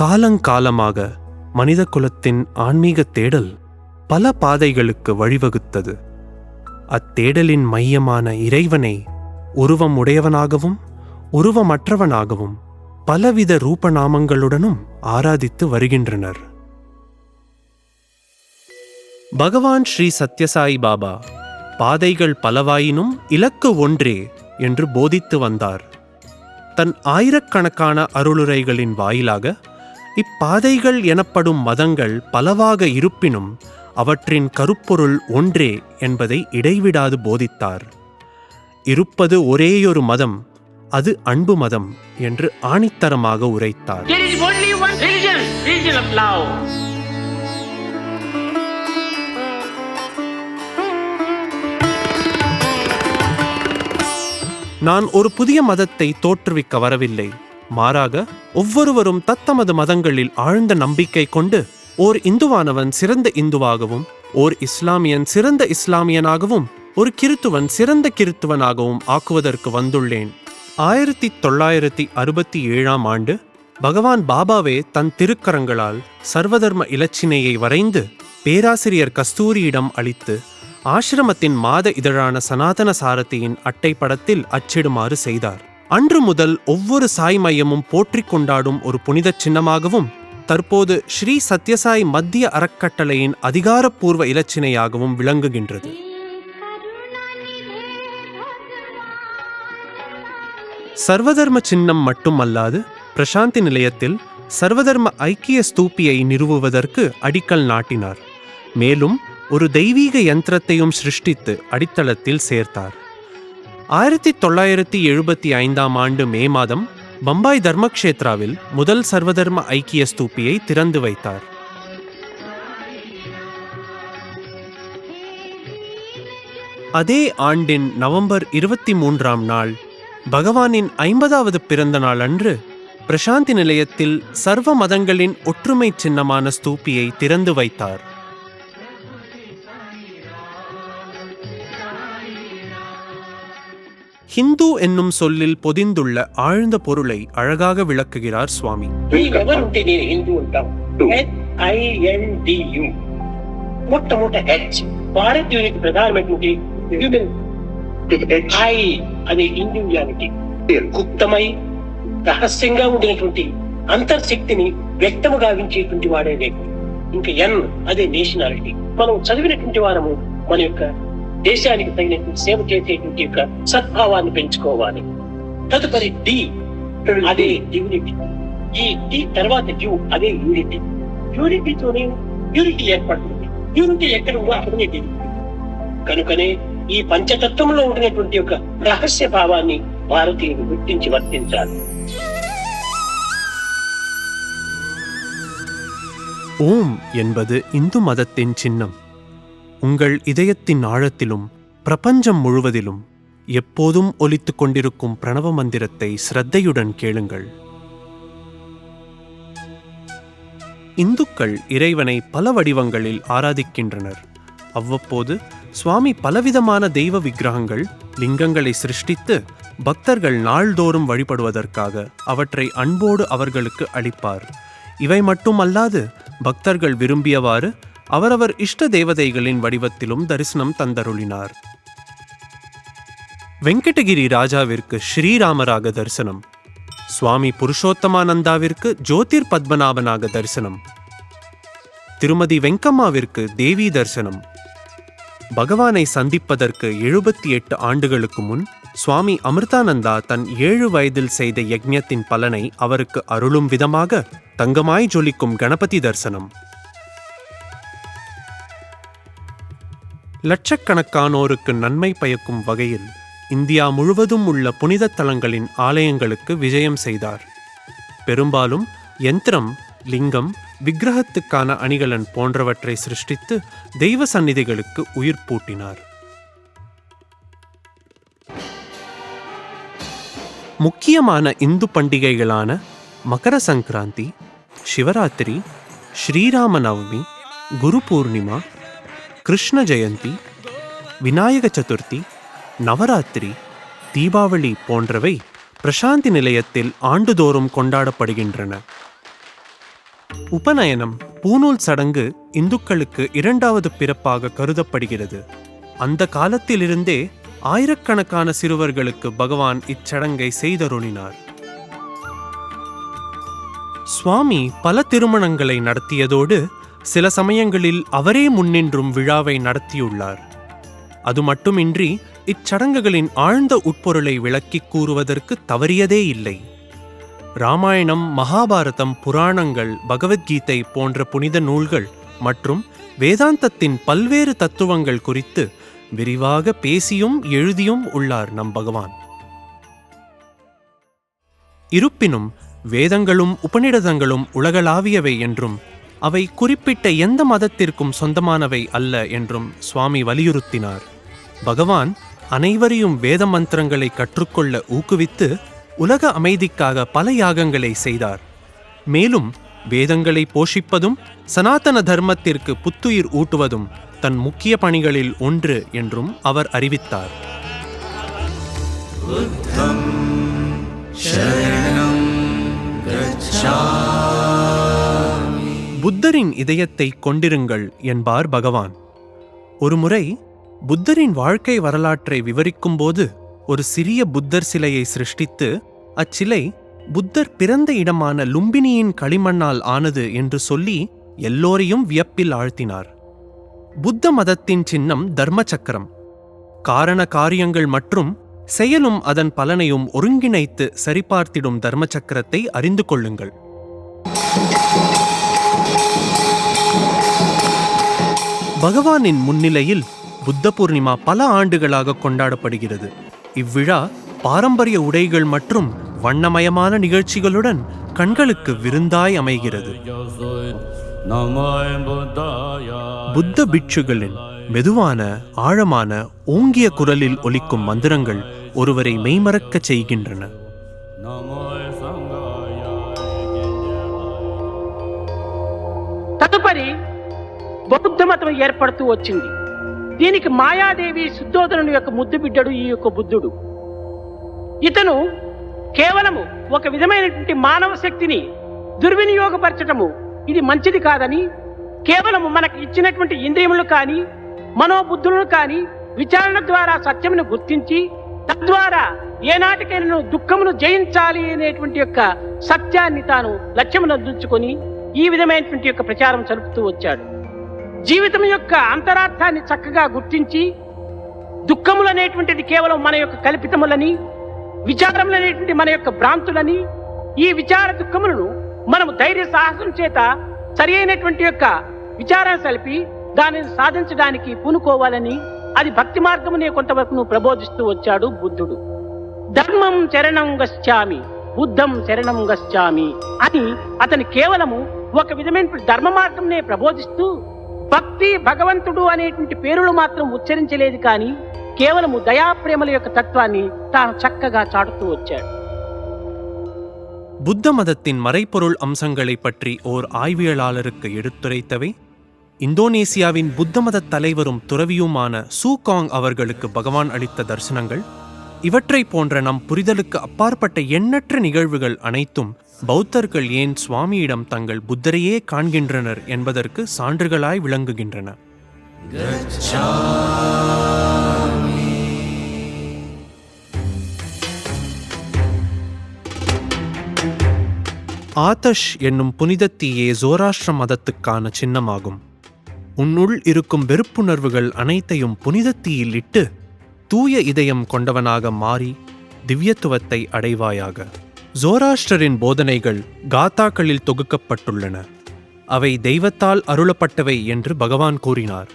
காலங்காலமாக மனித குலத்தின் ஆன்மீக தேடல் பல பாதைகளுக்கு வழிவகுத்தது. அத்தேடலின் மையமான இறைவனை உருவம் உடையவனாகவும் உருவமற்றவனாகவும் பலவித ரூபநாமங்களுடனும் ஆராதித்து வருகின்றனர். பகவான் ஸ்ரீ சத்யசாயி பாபா பாதைகள் பலவாயினும் இலக்கு ஒன்றே என்று போதித்து வந்தார். தன் ஆயிரக்கணக்கான அருளுரைகளின் வாயிலாக இப்பாதைகள் எனப்படும் மதங்கள் பலவாக இருப்பினும் அவற்றின் கருப்பொருள் ஒன்றே என்பதை இடைவிடாது போதித்தார். இருப்பது ஒரேயொரு மதம் அது அன்பு மதம் என்று ஆணித்தரமாக உரைத்தார். நான் ஒரு புதிய மதத்தை தோற்றுவிக்க வரவில்லை. மாறாக ஒவ்வொருவரும் தத்தமது மதங்களில் ஆழ்ந்த நம்பிக்கை கொண்டு ஓர் இந்துவானவன் சிறந்த இந்துவாகவும் ஓர் இஸ்லாமியன் சிறந்த இஸ்லாமியனாகவும் ஒரு கிறித்துவன் சிறந்த கிறித்துவனாகவும் ஆக்குவதற்கு வந்துள்ளேன். ஆயிரத்தி தொள்ளாயிரத்தி அறுபத்தி ஏழாம் ஆண்டு பகவான் பாபாவே தன் திருக்கரங்களால் சர்வதர்ம இலச்சினையை வரைந்து பேராசிரியர் கஸ்தூரியிடம் அளித்து ஆசிரமத்தின் மாத இதழான சனாதன சாரதியின் அட்டை படத்தில் அச்சிடுமாறு செய்தார். அன்று முதல் ஒவ்வொரு சாய் மையமும் போற்றிக் கொண்டாடும் ஒரு புனிதச் சின்னமாகவும் தற்போது ஸ்ரீ சத்யசாய் மத்திய அறக்கட்டளையின் அதிகாரப்பூர்வ இலச்சினையாகவும் விளங்குகின்றது. சர்வதர்ம சின்னம் மட்டுமல்லாது பிரசாந்தி நிலையத்தில் சர்வதர்ம ஐக்கிய ஸ்தூபியை நிறுவுவதற்கு அடிக்கல் நாட்டினார். மேலும் ஒரு தெய்வீக யந்திரத்தையும் சிருஷ்டித்து அடித்தளத்தில் சேர்த்தார். ஆயிரத்தி தொள்ளாயிரத்தி எழுபத்தி ஐந்தாம் ஆண்டு மே மாதம் பம்பாய் தர்மக்ஷேத்ராவில் முதல் சர்வதர்ம ஐக்கிய ஸ்தூபியை திறந்து வைத்தார். அதே ஆண்டின் நவம்பர் இருபத்தி மூன்றாம் நாள் பகவானின் ஐம்பதாவது பிறந்த நாள் அன்று பிரசாந்தி நிலையத்தில் சர்வ மதங்களின் ஒற்றுமை சின்னமான ஸ்தூபியை திறந்து வைத்தார். ஹிந்து என்னும் சொல்லில் பொதிந்துள்ள ஆழ்ந்த பொருளை அழகாக விளக்குகிறார் சுவாமி ఎవరు ఉంటే నేను హిందూ ఉంటాం H I N D U మొట్టమొదట హెచ్ భారత్ యూనిట్ ప్రధానమైనటువంటి హ్యూమన్ ఐ అనే ఇండివిజువాలిటీ గుప్తమై రహస్యంగా ఉండినటువంటి అంతర్శక్తిని వ్యక్తము గావించేటువంటి వాడే వ్యక్తి ఇంకా ఎన్ అదే నేషనాలిటీ మనం చదివినటువంటి వారము మన యొక్క దేశానికి తగినటువంటి సేవ చేసేటువంటి యొక్క సద్భావాన్ని పెంచుకోవాలి తదుపరి డి అదే డివినిటీ ఈ డి తర్వాత యు అదే యూనిటీ యూనిటీతోనే యూనిటీ ఏర్పడుతుంది యూనిటీ ఎక్కడ ఉందో అక్కడనే డివినిటీ కనుకనే ఈ పంచతత్వంలో ఉండినటువంటి యొక్క రహస్య భావాన్ని భారతీయులు గుర్తించి వర్తించాలి ஓம் என்பது இந்து மதத்தின் சின்னம் உங்கள் இதயத்தின் ஆழத்திலும் பிரபஞ்சம் முழுவதிலும் எப்போதும் ஒலித்துக் கொண்டிருக்கும் பிரணவ மந்திரத்தை சிரத்தையுடன் கேளுங்கள். இந்துக்கள் இறைவனை பல வடிவங்களில் ஆராதிக்கின்றனர். அவ்வப்போது சுவாமி பலவிதமான தெய்வ விக்கிரகங்கள் லிங்கங்களை சிருஷ்டித்து பக்தர்கள் நாள்தோறும் வழிபடுவதற்காக அவற்றை அன்போடு அவர்களுக்கு அளிப்பார். இவை மட்டுமல்லாது பக்தர்கள் விரும்பியவாறு அவரவர் இஷ்ட தேவதைகளின் வடிவத்திலும் தரிசனம் தந்தருளினார். வெங்கடகிரி ராஜாவிற்கு ஸ்ரீராமராக தரிசனம். சுவாமி புருஷோத்தமானந்தாவிற்கு ஜோதிர் பத்மநாபனாக தரிசனம். திருமதி வெங்கம்மாவிற்கு தேவி தரிசனம். பகவானை சந்திப்பதற்கு எழுபத்தி எட்டு ஆண்டுகளுக்கு முன் சுவாமி அமிர்தானந்தா தன் ஏழு வயதில் செய்த யஜ்ஞத்தின் பலனை அவருக்கு அருளும் விதமாக தங்கமாய் ஜொலிக்கும் கணபதி தரிசனம். லட்சக்கணக்கானோருக்கு நன்மை பயக்கும் வகையில் இந்தியா முழுவதும் உள்ள புனித தலங்களின் ஆலயங்களுக்கு விஜயம் செய்தார். பெரும்பாலும் யந்திரம் லிங்கம் விக்கிரகத்துக்கான அணிகலன் போன்றவற்றை சிருஷ்டித்து தெய்வ சந்நிதிகளுக்கு உயிர் பூட்டினார். முக்கியமான இந்து பண்டிகைகளான மகர சங்கராந்தி சிவராத்திரி ஸ்ரீராம நவமி குரு பூர்ணிமா கிருஷ்ண ஜெயந்தி விநாயக சதுர்த்தி நவராத்திரி தீபாவளி போன்றவை பிரசாந்தி நிலையத்தில் ஆண்டுதோறும் கொண்டாடப்படுகின்றன. உபநயனம் பூநூல் சடங்கு இந்துக்களுக்கு இரண்டாவது பிறப்பாக கருதப்படுகிறது. அந்த காலத்திலிருந்தே ஆயிரக்கணக்கான சிறுவர்களுக்கு பகவான் இச்சடங்கை செய்தருளினார். சுவாமி பல திருமணங்களை நடத்தியதோடு சில சமயங்களில் அவரே முன்னின்றும் விழாவை நடத்தியுள்ளார். அது மட்டுமின்றி இச்சடங்குகளின் ஆழ்ந்த உட்பொருளை விளக்கிக் கூறுவதற்கு தவறியதே இல்லை. ராமாயணம் மகாபாரதம் புராணங்கள் பகவத்கீதை போன்ற புனித நூல்கள் மற்றும் வேதாந்தத்தின் பல்வேறு தத்துவங்கள் குறித்து விரிவாக பேசியும் எழுதியும் உள்ளார் நம் பகவான். இருப்பினும் வேதங்களும் உபநிடதங்களும் உலகளாவியவை என்றும் அவை குறிப்பிட்ட எந்த மதத்திற்கும் சொந்தமானவை அல்ல என்றும் சுவாமி வலியுறுத்தினார். பகவான் அனைவரையும் வேத மந்திரங்களை கற்றுக்கொள்ள ஊக்குவித்து உலக அமைதிக்காக பல யாகங்களை செய்தார். மேலும் வேதங்களை போஷிப்பதும் சனாதன தர்மத்திற்கு புத்துயிர் ஊட்டுவதும் தன் முக்கிய பணிகளில் ஒன்று என்றும் அவர் அறிவித்தார். புத்தரின் இதயத்தை கொண்டிருங்கள் என்பார் பகவான். ஒருமுறை புத்தரின் வாழ்க்கை வரலாற்றை விவரிக்கும்போது ஒரு சிறிய புத்தர் சிலையை சிருஷ்டித்து அச்சிலை புத்தர் பிறந்த இடமான லும்பினியின் களிமண்ணால் ஆனது என்று சொல்லி எல்லோரையும் வியப்பில் ஆழ்த்தினார். புத்த மதத்தின் சின்னம் தர்ம சக்கரம் காரண காரியங்கள் மற்றும் செயலும் அதன் பலனையும் ஒருங்கிணைத்து சரிபார்த்திடும் தர்ம சக்கரத்தை அறிந்து கொள்ளுங்கள். பகவானின் முன்னிலையில் புத்த பூர்ணிமா பல ஆண்டுகளாக கொண்டாடப்படுகிறது. இவ்விழா பாரம்பரிய உடைகள் மற்றும் வண்ணமயமான நிகழ்ச்சிகளுடன் கண்களுக்கு விருந்தாய் அமைகிறது. புத்த பிட்சுகளின் மெதுவான ஆழமான ஓங்கிய குரலில் ஒலிக்கும் மந்திரங்கள் ஒருவரை மெய்மறக்கச் செய்கின்றன. బౌద్ధ మతం ఏర్పడుతూ వచ్చింది. దీనికి మాయాదేవి శుద్ధోధనుడు యొక్క ముద్దు బిడ్డడు ఈ యొక్క బుద్ధుడు. ఇతను కేవలము ఒక విధమైనటువంటి మానవ శక్తిని దుర్వినియోగపరచటము ఇది మంచిది కాదని కేవలము మనకు ఇచ్చినటువంటి ఇంద్రియములు కానీ మనోబుద్ధులను కానీ విచారణ ద్వారా సత్యమును గుర్తించి తద్వారా ఏనాటికైనా దుఃఖమును జయించాలి అనేటువంటి యొక్క సత్యాన్ని తాను లక్ష్యమును ఈ విధమైనటువంటి యొక్క ప్రచారం జరుపుతూ వచ్చాడు. జీవితం యొక్క అంతరార్థాన్ని చక్కగా గుర్తించి దుఃఖములనేటువంటిది కేవలం మన యొక్క కల్పితములని విచారములనేటువంటి మన యొక్క భ్రాంతులని ఈ విచార దుఃఖములను మనము ధైర్య సాహసం చేత సరి అయినటువంటి యొక్క విచారం సలిపి దానిని సాధించడానికి పూనుకోవాలని అది భక్తి మార్గమునే కొంతవరకు ప్రబోధిస్తూ వచ్చాడు బుద్ధుడు. ధర్మం చరణం గశ్చామి బుద్ధం శరణం గశ్చామి అని అతను కేవలము ఒక విధమైన ధర్మ మార్గంనే ప్రబోధిస్తూ భక్తి భగవంతుడు అనేటువంటి పేరులు మాత్రం ఉచ్చరించలేదు కానీ కేవలము దయాప్రేమల యొక్క తత్వాన్ని తాను చక్కగా చాటుతూ వచ్చాడు புத்த மதத்தின் மறைபொருள் அம்சங்களைப் பற்றி ஓர் ஆய்வியலாளருக்கு எடுத்துரைத்தவை இந்தோனேசியாவின் புத்த மத தலைவரும் துறவியுமான சூகாங் அவர்களுக்கு பகவான் அளித்த தரிசனங்கள் இவற்றை போன்ற நம் புரிதலுக்கு அப்பாற்பட்ட எண்ணற்ற நிகழ்வுகள் அனைத்தும் பௌத்தர்கள் ஏன் சுவாமியிடம் தங்கள் புத்தரையே காண்கின்றனர் என்பதற்கு சான்றுகளாய் விளங்குகின்றன. ஆதஷ் என்னும் புனித தீயே ஜோராஷ்டிர மதத்துக்கான சின்னமாகும். உன்னுள் இருக்கும் வெறுப்புணர்வுகள் அனைத்தையும் புனித தீயில் இட்டு தூய இதயம் கொண்டவனாக மாறி திவ்யத்துவத்தை அடைவாயாக. ஜோராஷ்டரின் போதனைகள் காத்தாக்களில் தொகுக்கப்பட்டுள்ளன. அவை தெய்வத்தால் அருளப்பட்டவை என்று பகவான் கூறினார்.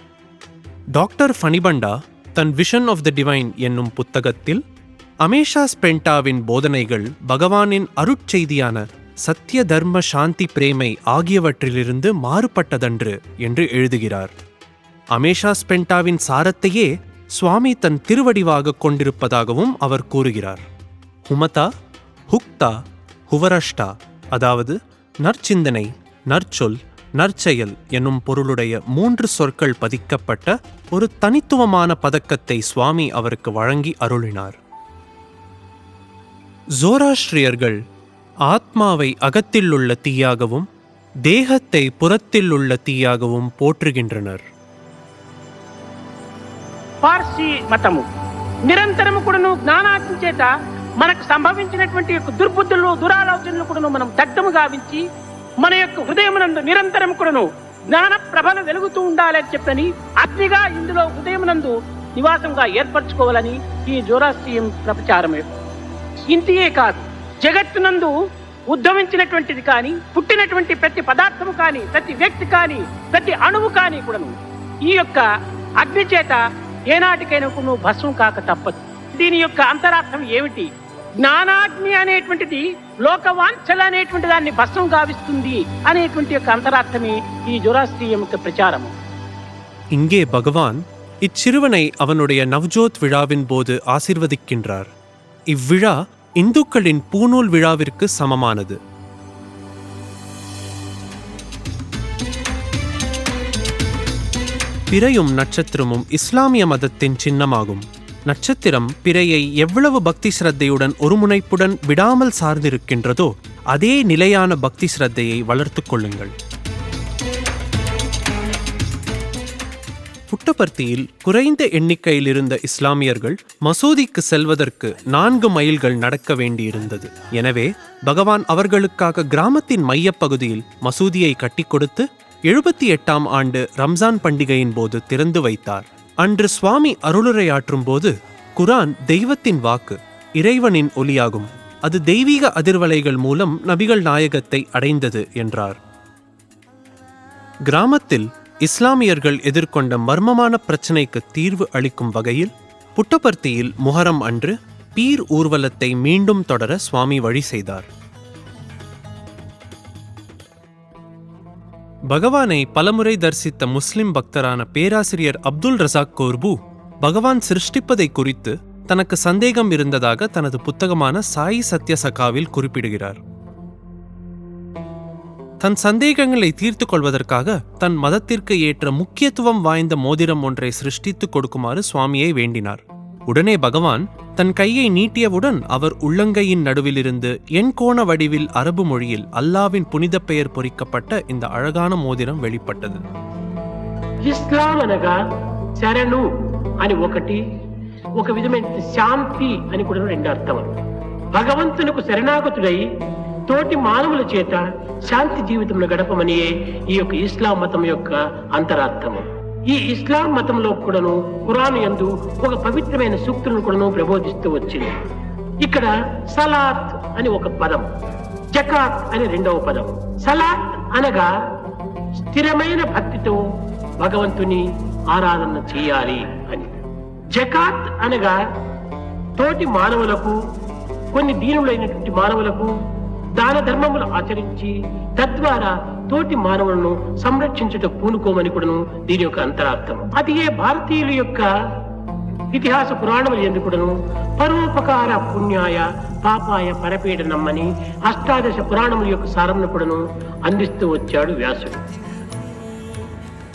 டாக்டர் ஃபனிபண்டா தன் விஷன் ஆஃப் த டிவைன் என்னும் புத்தகத்தில் அமேஷா ஸ்பென்டாவின் போதனைகள் பகவானின் அருட்செய்தியான சத்திய தர்ம சாந்தி பிரேமை ஆகியவற்றிலிருந்து மாறுபட்டதன்று என்று எழுதுகிறார். அமேஷா ஸ்பென்டாவின் சாரத்தையே சுவாமி தன் திருவடிவாக கொண்டிருப்பதாகவும் அவர் கூறுகிறார். ஹுமதா ஹுக்தா ஹுவரஷ்டா அதாவது நற்சிந்தனை நற்சொல் நற்செயல் என்னும் பொருளுடைய மூன்று சொற்கள் பதிக்கப்பட்ட ஒரு தனித்துவமான பதக்கத்தை சுவாமி அவருக்கு வழங்கி அருளினார் ஜோராஷ்டிரியர்கள் ஆத்மாவை அகத்திலுள்ள தீயாகவும் தேகத்தை புறத்தில் உள்ள தீயாகவும் போற்றுகின்றனர் పార్సీ మతము నిరంతరము కూడాను జ్ఞానాగ్ని చేత మనకు సంభవించినటువంటి యొక్క దుర్బుద్ధులు దురాలోచనలు కూడాను మనం దగ్ధము గావించి మన యొక్క హృదయమునందు నిరంతరం కూడాను జ్ఞాన ప్రభను వెలుగుతూ ఉండాలని చెప్పని అగ్నిగా ఇందులో హృదయమునందు నివాసంగా ఏర్పరచుకోవాలని ఈ జోరాస్ట్రియం ప్రచారమే. ఇంతియే కాదు జగత్తునందు ఉద్భవించినటువంటిది కానీ పుట్టినటువంటి ప్రతి పదార్థము కానీ ప్రతి వ్యక్తి కానీ ప్రతి అణువు కానీ కూడాను ఈ యొక్క అగ్ని చేత ఏనాటికైనా భస్మం కాక తప్పదు. దీని యొక్క అంతరార్థం ఏమిటి? జ్ఞానాగ్ని అనేటువంటిది లోకవాంఛల అనేటువంటి దాన్ని భస్మం గావిస్తుంది అనేటువంటి యొక్క అంతరార్థమే ఈ జొరాస్ట్రియం యొక్క ప్రచారము இங்கே பகவான் இச்சிறுவனை அவனுடைய நவ்ஜோத் விழாவின் போது ஆசிர்வதிக்கின்றார் இவ்விழா இந்துக்களின் பூநூல் விழாவிற்கு சமமானது பிறையும் நட்சத்திரமும் இஸ்லாமிய மதத்தின் சின்னமாகும் நட்சத்திரம் பிறையை எவ்வளவு பக்தி சிரத்தையுடன் ஒருமுனைப்புடன் விடாமல் சார்ந்திருக்கின்றதோ அதே நிலையான பக்தி சிரத்தையை வளர்த்துக் கொள்ளுங்கள். புட்டபர்த்தியில் குறைந்த எண்ணிக்கையில் இருந்த இஸ்லாமியர்கள் மசூதிக்கு செல்வதற்கு நான்கு மைல்கள் நடக்க வேண்டியிருந்தது. எனவே பகவான் அவர்களுக்காக கிராமத்தின் மையப்பகுதியில் மசூதியை கட்டிக் கொடுத்து எழுபத்தி எட்டாம் ஆண்டு ரம்ஜான் பண்டிகையின் போது திறந்து வைத்தார். அன்று சுவாமி அருளுரையாற்றும் போது குரான் தெய்வத்தின் வாக்கு இறைவனின் ஒலியாகும். அது தெய்வீக அதிர்வலைகள் மூலம் நபிகள் நாயகத்தை அடைந்தது என்றார். கிராமத்தில் இஸ்லாமியர்கள் எதிர்கொண்ட மர்மமான பிரச்சினைக்கு தீர்வு அளிக்கும் வகையில் புட்டபர்த்தியில் முஹரம் அன்று பீர் ஊர்வலத்தை மீண்டும் தொடர சுவாமி வழி செய்தார். பகவானை பலமுறை தரிசித்த முஸ்லிம் பக்தரான பேராசிரியர் அப்துல் ரசாக் கோர்பு பகவான் சிருஷ்டிப்பதை குறித்து தனக்கு சந்தேகம் இருந்ததாக தனது புத்தகமான சாய் சத்ய சகாவில் குறிப்பிடுகிறார். தன் சந்தேகங்களை தீர்த்து கொள்வதற்காக தன் மதத்திற்கு ஏற்ற முக்கியத்துவம் வாய்ந்த மோதிரம் ஒன்றை சிருஷ்டித்துக் கொடுக்குமாறு சுவாமியை வேண்டினார். உடனே பகவான் தன் கையை நீட்டியவுடன் அவர் உள்ளங்கையின் நடுவிலிருந்து எண்கோண வடிவில் அரபு மொழியில் அல்லாவின் புனித பெயர் பொறிக்கப்பட்ட இந்த அழகான மோதிரம் வெளிப்பட்டது ఇస్లాం అనగా శరణు అని ఒకటి ఒక విధమైన శాంతి అని కూడా రెండు అర్థములు భగవంతునకు శరణాగతుడై తోటి మానవుల చేత శాంతి జీవితంలో గడపమని ఈ యొక్క ఇస్లాం మతం యొక్క అంతరార్థము ఈ ఇస్లాం మతంలో కూడాను ఖురాన్ యందు ఒక పవిత్రమైన సూక్తులను కూడాను ప్రబోధిస్తూ వచ్చింది. ఇక్కడ సలాత్ అని ఒక పదం జకాత్ అని రెండవ పదం. సలాత్ అనగా స్థిరమైన భక్తితో భగవంతుని ఆరాధన చేయాలి అని. జకాత్ అనగా తోటి మానవులకు కొన్ని దీనులైనటువంటి మానవులకు దాన ధర్మములు ఆచరించి తద్వారా తోటి మానవులను సంరక్షించుట పూనుకోమని కూడాను దీని యొక్క అంతరార్థం అది ఏ భారతీయుల యొక్క ఇతిహాస పురాణములు ఎందుకుడను పరోపకార పుణ్యాయ పాపాయ పరపీడనమ్మని అష్టాదశ పురాణముల యొక్క సారమును కూడాను అందిస్తూ వచ్చాడు వ్యాసుడు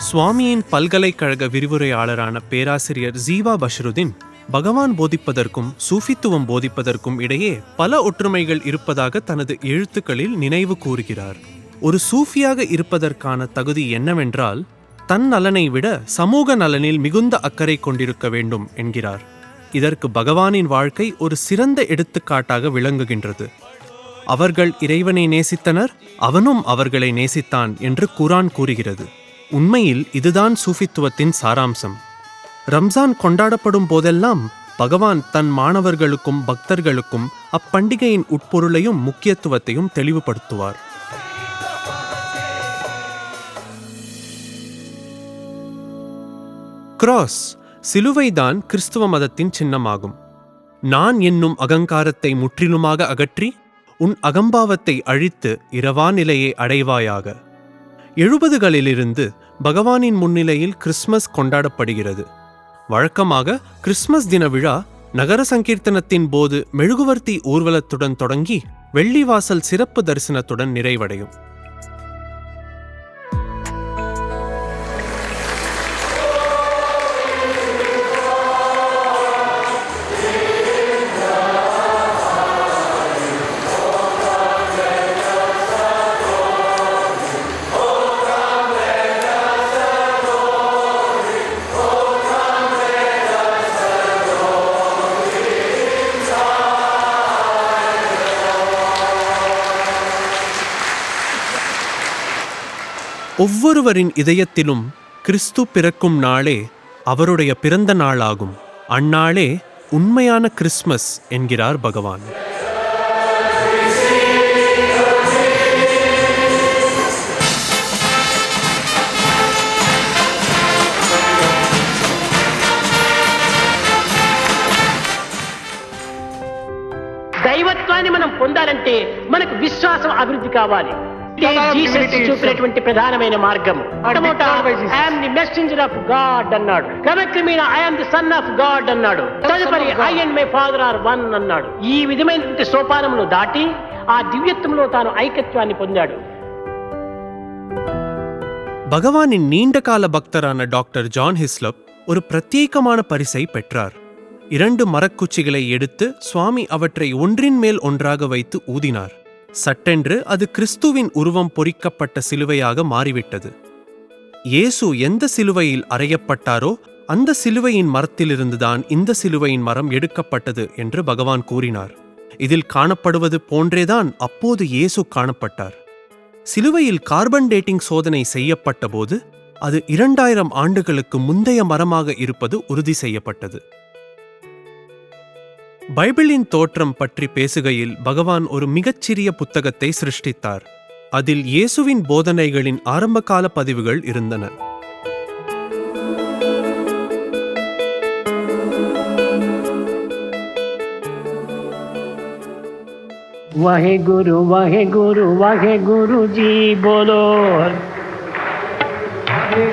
சுவாமியின் பல்கலைக்கழக விரிவுரையாளரான பேராசிரியர் ஜீவா பஷ்ருதீன் பகவான் போதிப்பதற்கும் சூஃபித்துவம் போதிப்பதற்கும் இடையே பல ஒற்றுமைகள் இருப்பதாக தனது எழுத்துக்களில் நினைவு கூறுகிறார் ஒரு சூஃபியாக இருப்பதற்கான தகுதி என்னவென்றால் தன் நலனை விட சமூக நலனில் மிகுந்த அக்கறை கொண்டிருக்க வேண்டும் என்கிறார். இதற்கு பகவானின் வாழ்க்கை ஒரு சிறந்த எடுத்துக்காட்டாக விளங்குகின்றது. அவர்கள் இறைவனை நேசித்தனர் அவனும் அவர்களை நேசித்தான் என்று குரான் கூறுகிறது. உண்மையில் இதுதான் சூஃபித்துவத்தின் சாராம்சம். ரம்ஜான் கொண்டாடப்படும் போதெல்லாம் பகவான் தன் மாணவர்களுக்கும் பக்தர்களுக்கும் அப்பண்டிகையின் உட்பொருளையும் முக்கியத்துவத்தையும் தெளிவுபடுத்துவார். கிராஸ் சிலுவைதான் கிறிஸ்துவ மதத்தின் சின்னமாகும். நான் என்னும் அகங்காரத்தை முற்றிலுமாக அகற்றி உன் அகம்பாவத்தை அழித்து இரவா நிலையை அடைவாயாக. எழுபதுகளிலிருந்து பகவானின் முன்னிலையில் கிறிஸ்மஸ் கொண்டாடப்படுகிறது. வழக்கமாக கிறிஸ்மஸ் தின விழா நகர சங்கீர்த்தனத்தின் போது மெழுகுவர்த்தி ஊர்வலத்துடன் தொடங்கி வெள்ளிவாசல் சிறப்பு தரிசனத்துடன் நிறைவடையும். ஒவ்வொருவரின் இதயத்திலும் கிறிஸ்து பிறக்கும் நாளே அவருடைய பிறந்த நாளாகும் அந்நாளே உண்மையான கிறிஸ்மஸ் என்கிறார் பகவான் దైవత్వాన్ని మనం పొందాలంటే మనకు విశ్వాసం అభివృద్ధి కావాలి ఇదే జీసస్ చూపినటువంటి ప్రధానమైన మార్గం మొట్టమొదట I'm the messenger of God అన్నాడు క్రమక్రమేణా I'm the son of God అన్నాడు తదుపరి I and my father are one అన్నాడు ఈ విధమైనటువంటి సోపానములు దాటి ఆ దివ్యత్వంలో తాను ఐకత్వాన్ని పొందాడు பகவானின் நீண்டகால பக்தரான டாக்டர் ஜான் ஹிஸ்லப் ஒரு பிரத்யேகமான பரிசை பெற்றார் இரண்டு மரக்குச்சிகளை எடுத்து சுவாமி அவற்றை ஒன்றின் மேல் ஒன்றாக வைத்து ஊதினார் சட்டென்று அது கிறிஸ்துவின் உருவம் பொறிக்கப்பட்ட சிலுவையாக மாறிவிட்டது. இயேசு எந்த சிலுவையில் அறையப்பட்டாரோ அந்த சிலுவையின் மரத்திலிருந்துதான் இந்த சிலுவையின் மரம் எடுக்கப்பட்டது என்று பகவான் கூறினார். இதில் காணப்படுவது போன்றேதான் அப்போது இயேசு காணப்பட்டார். சிலுவையில் கார்பன் டேட்டிங் சோதனை செய்யப்பட்டபோது அது இரண்டாயிரம் ஆண்டுகளுக்கு முந்தைய மரமாக இருப்பது உறுதி செய்யப்பட்டது. பைபிளின் தோற்றம் பற்றி பேசுகையில் பகவான் ஒரு மிகச்சிறிய புத்தகத்தை சிருஷ்டித்தார் அதில் இயேசுவின் போதனைகளின் ஆரம்பகால பதிவுகள் இருந்தன वाहे गुरु वाहे गुरु वाहे गुरु जी बोलो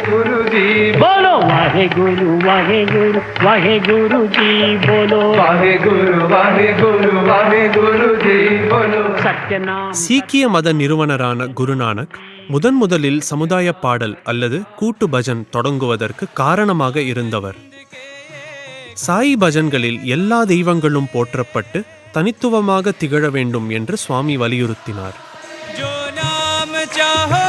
गुरु जी बोलो वाहे गुरु वाहे गुरु वाहे गुरु जी बोलो वाहे गुरु वाहे गुरु वाहे गुरु जी बोलो सत्यनाम சீக்கிய மத நிறுவனரான குருநானக் முதன் முதலில் சமுதாய பாடல் அல்லது கூட்டு பஜன் தொடங்குவதற்கு காரணமாக இருந்தவர் சாயி பஜன்களில் எல்லா தெய்வங்களும் போற்றப்பட்டு தனித்துவமாக திகழ வேண்டும் என்று சுவாமி வலியுறுத்தினார் जो नाम चाहो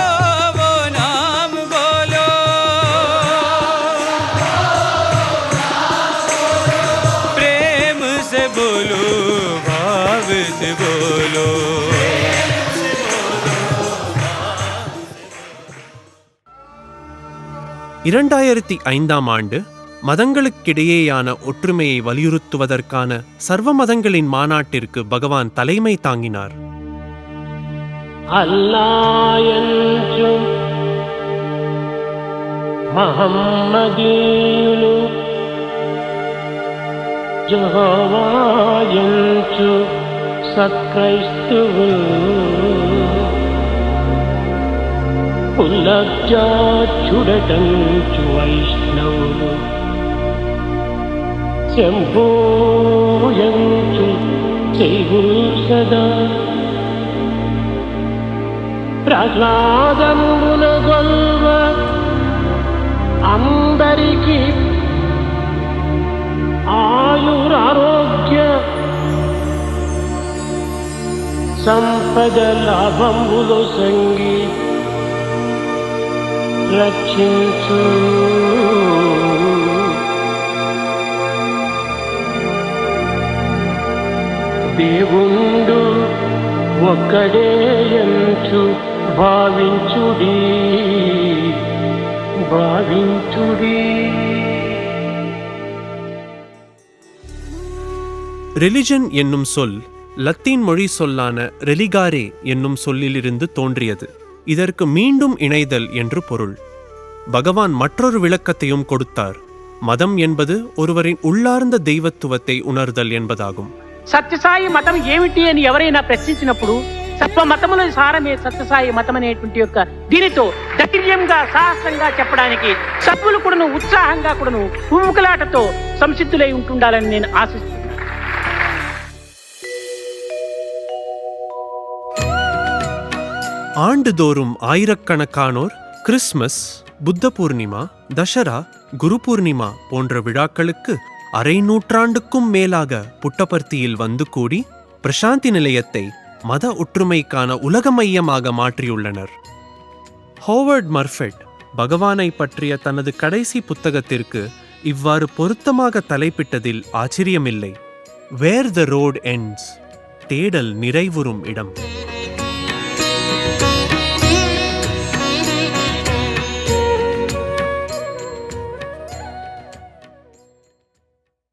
இரண்டாயிரத்தி ஐந்தாம் ஆண்டு மதங்களுக்கிடையேயான ஒற்றுமையை வலியுறுத்துவதற்கான சர்வ மதங்களின் மாநாட்டிற்கு பகவான் தலைமை தாங்கினார். ஜஹவாயு சத்கிரைஸ்துவு జహోవాయంచు సత్క్రైస్తువులు ఉల్లబ్జాచుడటంచు వైష్ణవులు శంభూయంచు శైవులు సదా. ప్రహ్లాదమున గొల్వ అందరికీ ఆయురారోగ్య సంపద లాభములు సంగీత రక్షించు దేవుండు ఒక్కడే ఎంచు భావించుడి భావించుడి ரிலிஜன் என்னும் சொல் லத்தீன் மொழி சொல்லான ரெலிகாரே என்னும் சொல்லிலிருந்து தோன்றியது இதற்கு மீண்டும் இணைதல் என்று பொருள் பகவான் மற்றொரு விளக்கத்தையும் கொடுத்தார் மதம் என்பது ஒருவரின் உள்ளார்ந்த தெய்வத்துவத்தை உணர்தல் என்பதாகும் సత్యసాయి మతం ఏమిటి అని ఎవరైనా ప్రశ్నించినప్పుడు సత్వ మతముల సారమే సత్యసాయి మతం అనేటువంటి యొక్క దీనితో ధైర్యంగా సాహసంగా చెప్పడానికి సభ్యులు కూడాను ఉత్సాహంగా కూడాను ఉమ్ముకలాటతో సంసిద్ధులై ఉంటుండాలని నేను ఆశిస్తున్నాను ஆண்டுதோறும் ஆயிரக்கணக்கானோர் கிறிஸ்மஸ் புத்த பூர்ணிமா தசரா குரு பூர்ணிமா போன்ற விழாக்களுக்கு அரை நூற்றாண்டுக்கும் மேலாக புட்டபர்த்தியில் வந்து கூடி பிரசாந்தி நிலையத்தை மத ஒற்றுமைக்கான உலக மையமாக மாற்றியுள்ளனர். ஹோவர்ட் மர்ஃபெட் பகவானை பற்றிய தனது கடைசி புத்தகத்திற்கு இவ்வாறு பொருத்தமாக தலைப்பிட்டதில் ஆச்சரியமில்லை. வேர் த ரோட் எண்ட்ஸ் தேடல் நிறைவுறும் இடம்.